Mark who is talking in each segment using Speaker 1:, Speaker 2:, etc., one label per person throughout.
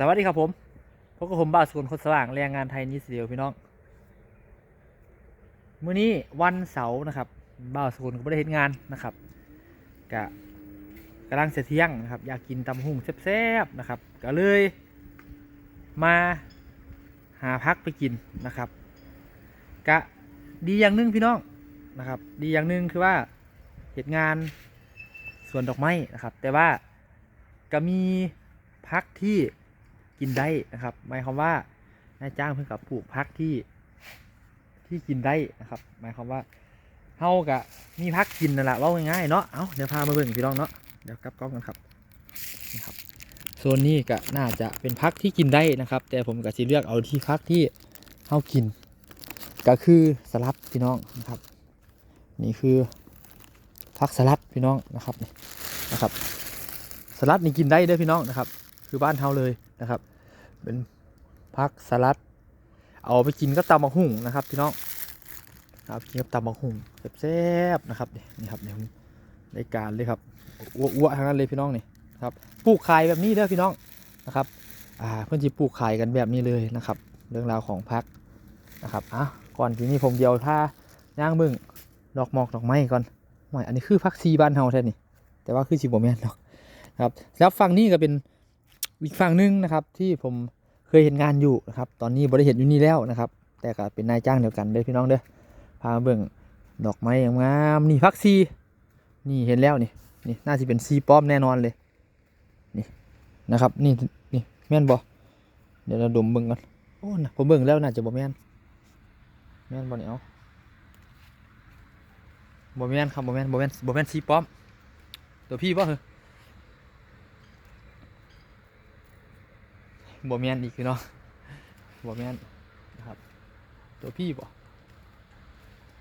Speaker 1: สวัสดีครับผมพบกับผมบ่าวสกุลคนสว่างแรงงานไทยนิสเดียวพี่น้องมื้อนี้วันเสาร์นะครับบ่าวสกุลก็ไม่ได้เห็นงานนะครับกะกำลังเสียเที่ยงนะครับ อยากกินตำหุ่งแซ่บๆนะครับ ก็เลยมาหาพักไปกินนะครับกะดีอย่างหนึงพี่น้องนะครับ ดีอย่างหนึงคือว่าเหตุงานสวนดอกไม้นะครับ แต่ว่าก็มีพักที่ กินได้นะครับ หมายความว่านายจ้างเพิ่งกับปลูกพักที่ที่กินได้นะครับ หมายความว่าเฮากะมีพักกินนั่นแหละว่าง่ายๆเนาะเอาเดี๋ยวพามาเบิ่งพี่น้องเนาะเดี๋ยวกลับกล้องกันครับนี่ครับโซนนี้ก็น่าจะเป็นพักที่กินได้นะครับ แต่ผมก็จะเลือกเอาที่พักที่เฮากิน ก็คือสลัดพี่น้องนะครับ นี่คือพักสลัดพี่น้องนะครับนี่นะครับ สลัดนี่กินได้เด้อพี่น้องนะครับ คือบ้านเฮาเลย นะครับ เป็นพักสลัด เอาไปกินก็ตำมะหุ่งนะครับพี่น้องครับกินกับตำมะหุ่งแซ่บๆนะครับนี่ครับนี่ผมในการเลยครับอ้วๆทั้งนั้นเลยพี่น้องนี่ครับปลูกขายแบบนี้เด้อพี่น้องนะครับอ่าเพื่อนจะปลูกขายกันแบบนี้เลยนะครับ เรื่องราวของพักนะครับอะก่อนทีนี้ผมเดียวถ้าย่างเบิ่งดอกหมอกดอกไม้ก่อนหม่อันนี้คือพักซีบ้านเฮาแท้นี่แต่ว่าคือสิบ่แม่นดอกครับแล้วฝั่งนี้ก็เป็น อีกฝั่งหนึ่งนะครับที่ผมเคยเห็นงานอยู่นะครับตอนนี้บริเห็นอยู่นี่แล้วนะครับ แต่ก็เป็นนายจ้างเดียวกันเด้อพี่น้องเด้อพาเบิ่งดอกไม้งามนี่พักซีนี่เห็นแล้วนี่นี่น่าจะเป็นซีป้อมแน่นอนเลยนี่นะครับนี่นี่แม่นบ่เดี๋ยวเราดมเบิ่งก่อนโอ้นะผมเบิ่งแล้วน่าจะบ่แม่นแม่นบ่เนี่ยเอาบ่แม่นครับบ่แม่นบ่แม่นบ่แม่นซีป้อมตัวพี่บ่ะเหรอ บ่แมนอีกพี่น้องบ่แมนนะครับ ตัวพี่บ่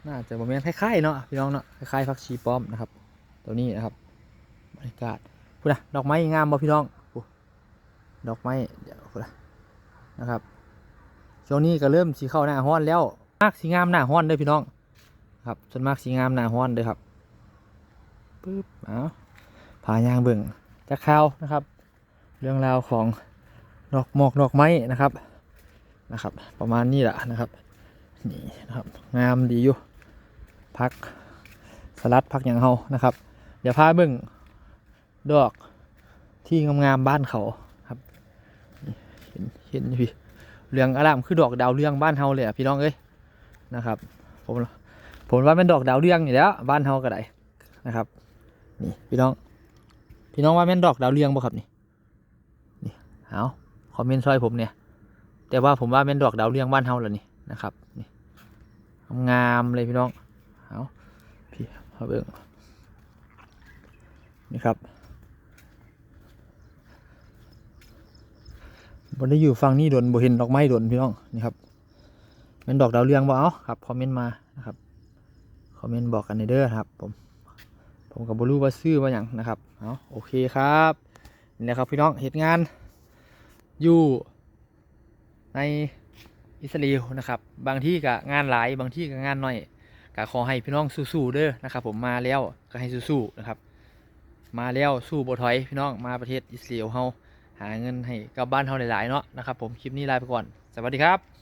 Speaker 1: น่าจะบ่แมนคล้ายๆเนาะพี่น้องเนาะคล้ายๆผักชีป้อมนะครับ ตัวนี้นะครับบรรยากาศพูดนะดอกไม้งามบ่พี่น้องดอกไม้เดี๋ยวพูดนะนะครับช่วงนี้ก็เริ่มสีเข้าหน้าฮ้อนแล้วมากสีงามหน้าฮ้อนเด้อพี่น้อง ครับส่วนมากสีงามหน้าฮ้อนเด้อครับปึ๊บเอาพายางเบิ่งจะข่าวนะครับ เรื่องราวของ ดอกหมอกดอกไม้นะครับนะครับ ประมาณนี้แหละนะครับนี่นะครับงามดีอยู่พักสลัดพักอย่างเฮานะครับ เดี๋ยวพาเบิ่งดอกที่งามๆบ้านเขาครับเห็นเห็นยี่เรืองอารามคือดอกดาวเรืองบ้านเฮาเลยอะพี่น้องเอ้ยนะครับผมผมว่าเป็นดอกดาวเรืองอยู่แล้วบ้านเฮาก็ได้นะครับนี่พี่น้อง พี่น้องว่าเป็นดอกดาวเรืองบ่ครับนี่นี่เอา คอมเมนต์ช่วยผมเนี่ย แต่ว่าผมว่าเป็นดอกดาวเรืองบ้านเฮาแล้วนี่นะครับนี่งามเลยพี่น้องเอาพี่เอาเบิ่งนี่ครับบนได้อยู่ฝั่งนี้โดนบเห็นดอกไม้โดนพี่น้องนี่ครับเป็นดอกดาวเรืองบ่เอาครับคอมเมนต์มานะครับคอมเมนต์บอกกันในเด้อครับผมผมกับบรูว่าซื้อว่าอย่างนะครับเอาโอเคครับนี่แหละครับพี่น้องเหตุงาน อยู่ในอิสราเอลนะครับ บางที่ก็งานหลายบางที่ก็งานน้อยก็ขอให้พี่น้องสู้ๆเด้อนะครับ ผมมาแล้วก็ให้สู้ๆนะครับ มาแล้วสู้บ่ถอยพี่น้องมาประเทศอิสราเอลเฮาหาเงินให้กับบ้านเฮาหลายๆเนาะนะครับ ผมคลิปนี้ลาไปก่อน สวัสดีครับ